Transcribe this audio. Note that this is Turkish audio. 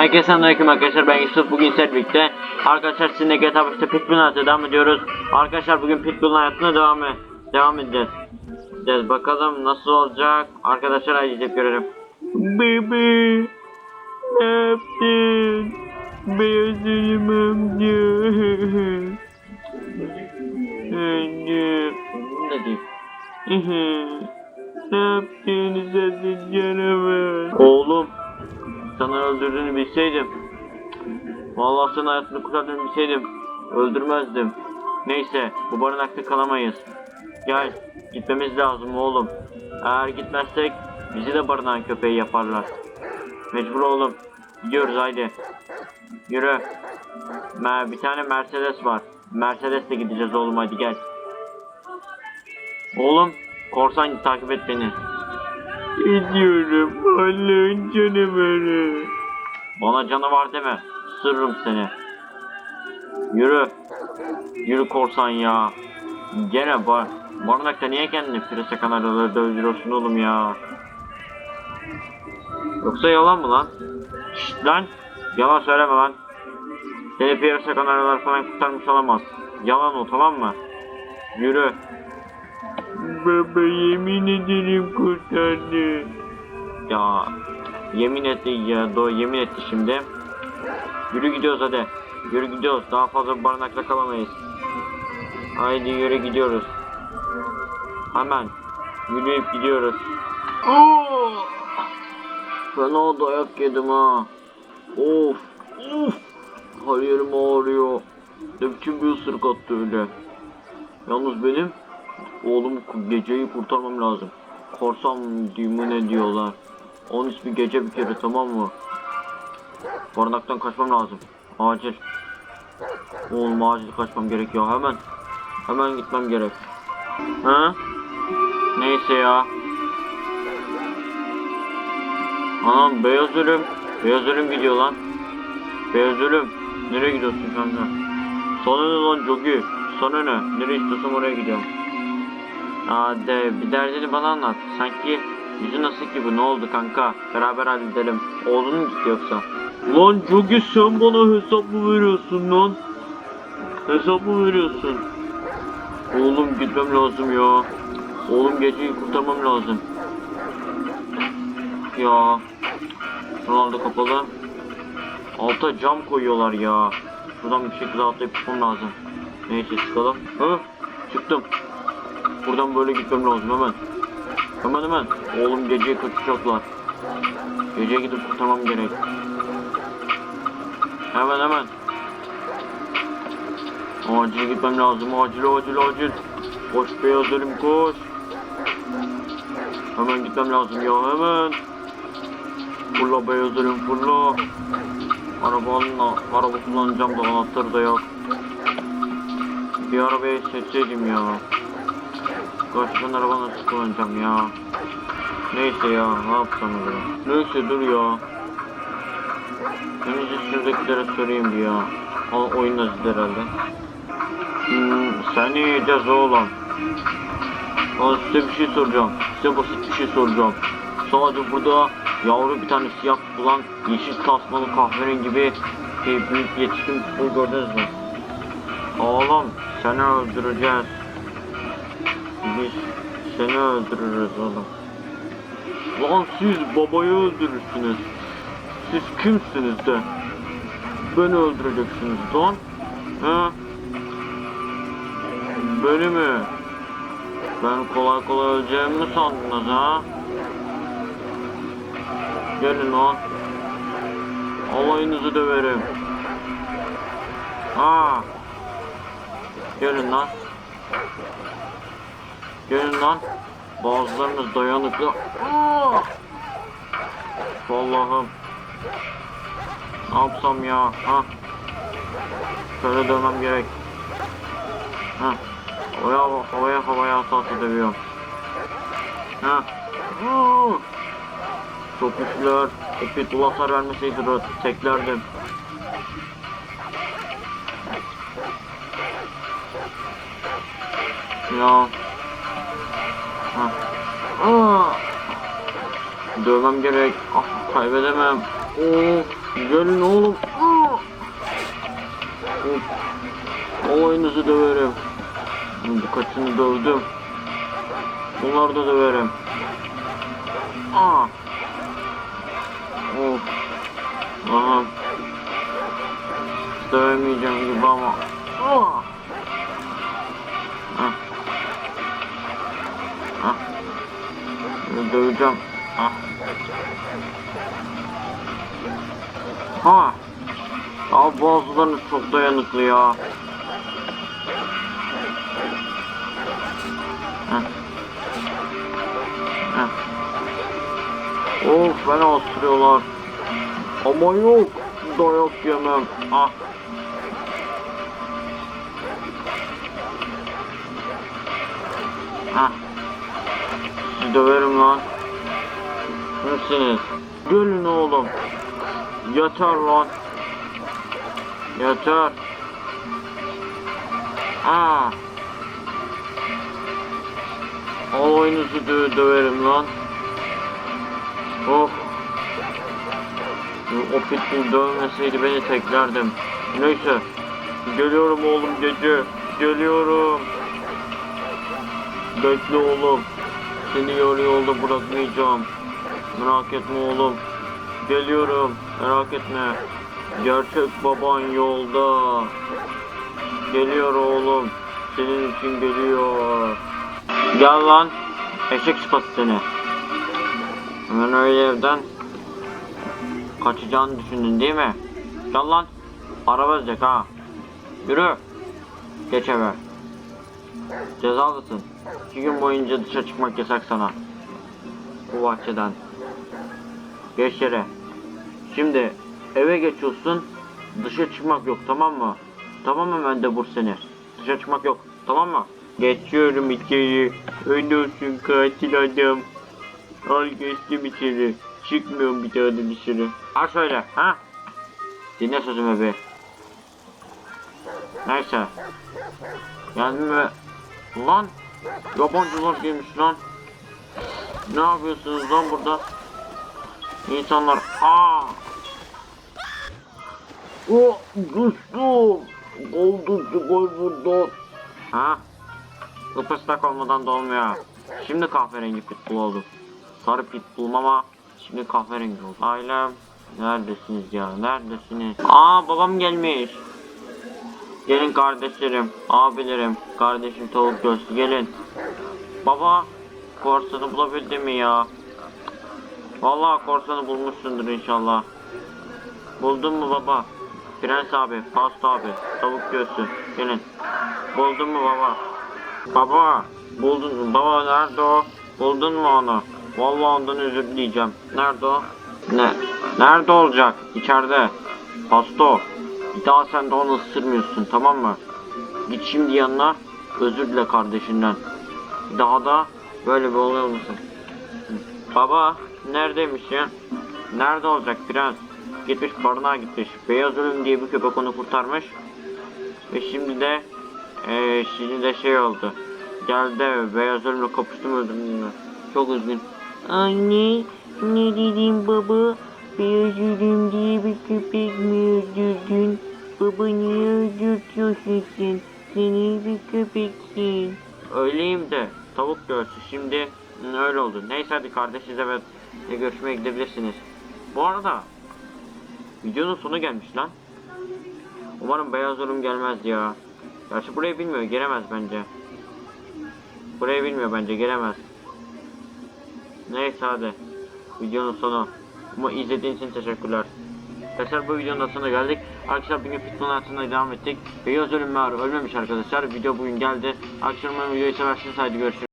Herkese selamünaleyküm arkadaşlar ben Yusuf bugün birlikte Arkadaşlar sizinle GTA 5'te Pitbull'un hayatına devam ediyoruz Arkadaşlar bugün Pitbull'un hayatına devam, e- devam edeceğiz Gideceğiz bakalım nasıl olacak Arkadaşlar gidip görelim Bebe Ne yaptın Beyazlarım amca Anne Ne diyeyim Ne yaptın sen canavar Oğlum sana öldürdüğünü bilseydim. Vallahi senin hayatını kurtardığını bilseydim. Öldürmezdim. Neyse bu barınakta kalamayız. Gel gitmemiz lazım oğlum. Eğer gitmezsek bizi de barınağın köpeği yaparlar. Mecbur oğlum. Gidiyoruz haydi. Yürü. Bir tane Mercedes var. Mercedes'le gideceğiz oğlum hadi gel. Oğlum korsan takip et beni. Ediyorum Allah'ın canavarı. Bana canavar deme. Sırrım seni. Yürü. Yürü korsan ya. Gene bar barınakta niye kendini prese kanaryaları dövdürüyorsun oğlum ya? Yoksa yalan mı lan? Şşt lan. Yalan söyleme lan. Seni prese kanaryalar falan kurtarmış olamaz. Yalan o tamam mı? Yürü. Baba yemin ederim kurtardı. Ya yemin etti ya do yemin etti şimdi. Yürü gidiyoruz hadi. Yürü gidiyoruz. Daha fazla barınakta kalamayız. Haydi yürü gidiyoruz. Hemen yürüyüp gidiyoruz. Oo! Fena dayak yedim ha. Of of. Her yerim ağrıyor. Ne biçim bir ısırık attı öyle. Yalnız benim Oğlum geceyi kurtarmam lazım. Korsan mi ne diyorlar. Onun ismi gece bir kere tamam mı? Barınaktan kaçmam lazım. Acil. Oğlum acil kaçmam gerek ya hemen. Hemen gitmem gerek. Ha? Neyse ya. Anam beyaz ölüm. Beyaz ölüm gidiyor lan. Beyaz ölüm. Nereye gidiyorsun anda? Sana ne lan Jogi? Sana ne? Nereye istiyorsam oraya gidiyorum. Aa de bir derdini bana anlat. Sanki yüzü nasıl ki bu ne oldu kanka? Beraber halledelim. Oğlun mu gitti yoksa? Lan Jogi sen bana hesap mı veriyorsun lan? Hesap mı veriyorsun? Oğlum gitmem lazım ya. Oğlum geceyi kurtarmam lazım. Ya. Şuralarda kapalı. Alta cam koyuyorlar ya. Şuradan bir şekilde atlayıp çıkmam lazım. Neyse çıkalım. Hı? Çıktım. Buradan böyle gitmem lazım hemen. Hemen hemen. Oğlum geceye kaçacaklar. Geceye gidip kurtarmam gerek. Hemen hemen. Acil gitmem lazım. Acil acil acil. Koş beyaz elim koş. Hemen gitmem lazım ya hemen. Fırla beyaz elim fırla. Araba alın araba kullanacağım da anahtarı da yok. Bir arabayı seçseydim ya. Karşıdan araba nasıl kullanacağım ya? Neyse ya, ne yapsam acaba? Neyse dur ya. Önce şuradakilere sorayım bir ya. O, oyun nasıl herhalde? Hmm, seni yiyeceğiz oğlum. Ama size bir şey soracağım. Size basit bir şey soracağım. Sadece burada yavru bir tane siyah bulan yeşil tasmalı kahverengi gibi bir büyük yetişkin bir gördünüz mü? Oğlum seni öldüreceğiz. Biz seni öldürürüz oğlum. Lan siz babayı öldürürsünüz. Siz kimsiniz de? Beni öldüreceksiniz lan. He? Beni mi? Ben kolay kolay öleceğimi mi sandınız ha? Gelin lan. Alayınızı döverim. Ha. Gelin lan. Gelin lan. Bazılarınız dayanıklı. Ah! Allah'ım. Ne yapsam ya? Ha? Şöyle dönmem gerek. Ha? Havaya havaya havaya asası dövüyorum. Ha? Ah! Çok güçlüler. O pitbull hasar vermeseydi teklerdim. Ya. Dövmem gerek. Ah kaybedemem. Of. Gelin oğlum. Of. Olayınızı döverim. Birkaçını dövdüm. Bunları da döverim. Aa. Of. Aha. Dövemeyeceğim gibi ama. Aa. Döveceğim. Ah. Ha. Ya bazılarınız çok dayanıklı ya. Heh. Heh. Of beni astırıyorlar. Ama yok. Dayak yemem. Ah. Kimsiniz? Gelin oğlum. Yeter lan. Yeter. Aa. Alayınızı dö döverim lan. Of. O pitbull dövmeseydi beni teklerdim. Neyse. Geliyorum oğlum gece. Geliyorum. Bekle oğlum. Seni yarı yolda bırakmayacağım. Merak etme oğlum. Geliyorum. Merak etme. Gerçek baban yolda. Geliyor oğlum. Senin için geliyor. Gel lan. Eşek sıpası seni. Hemen öyle evden kaçacağını düşündün değil mi? Gel lan. Araba ezecek ha. Yürü. Geç eve. Cezalısın. İki gün boyunca dışarı çıkmak yasak sana. Bu bahçeden. Geç. Şimdi eve geçiyorsun. Dışarı çıkmak yok tamam mı? Tamam mı ben de vur seni. Dışarı çıkmak yok tamam mı? Geçiyorum içeri. Öyle olsun katil adam. Al geçtim içeri. Çıkmıyorum bir daha da dışarı. Ha söyle ha? Dinle sözümü bir. Neyse. Mi? Lan yabancılar gelmiş lan. Ne yapıyorsunuz lan burada? İnsanlar aa. O düştüm. Oldu gol burada. Ha? Ipaslak olmadan da olmuyor. Şimdi kahverengi pitbull oldum. Sarı pitbullum ama şimdi kahverengi oldu. Ailem neredesiniz ya? Neredesiniz? Aa babam gelmiş. Gelin kardeşlerim, abilerim, kardeşim tavuk göğsü gelin. Baba, korsanı bulabildin mi ya? Vallahi korsanı bulmuşsundur inşallah. Buldun mu baba? Prens abi, pasta abi, tavuk göğsü, gelin. Buldun mu baba? Baba, buldun mu? Baba nerede o? Buldun mu onu? Vallahi ondan özür dileyeceğim. Nerede o? Ne? Nerede olacak? İçeride. Pasto. Bir daha sen de onu ısırmıyorsun tamam mı? Git şimdi yanına özür dile kardeşinden. Bir daha da böyle bir olay olmasın. Baba neredeymiş ya? Nerede olacak prens? Gitmiş barınağa gitmiş. Beyaz ölüm diye bir köpek onu kurtarmış. Ve şimdi de eee şimdi de şey oldu. Geldi beyaz ölümle kapıştım öldürdüm. Çok üzgün. Anne ne dedim baba? Beyaz ölüm diye bir köpek mi öldürdün? Baba niye öldürtüyorsun sen? Sen iyi bir köpeksin. Öyleyim de tavuk göğsü şimdi hı, öyle oldu. Neyse hadi kardeşiz evet görüşmeye gidebilirsiniz. Bu arada videonun sonu gelmiş lan. Umarım beyaz ölüm gelmez ya. Gerçi burayı bilmiyor gelemez bence. Burayı bilmiyor bence gelemez. Neyse hadi. Videonun sonu. Ama izlediğiniz için teşekkürler. Arkadaşlar bu videonun sonuna geldik. Arkadaşlar bugün futbol hayatına devam ettik. Beyaz ölüm var ölmemiş arkadaşlar. Video bugün geldi. Umarım videoyu seversiniz. Haydi görüşürüz.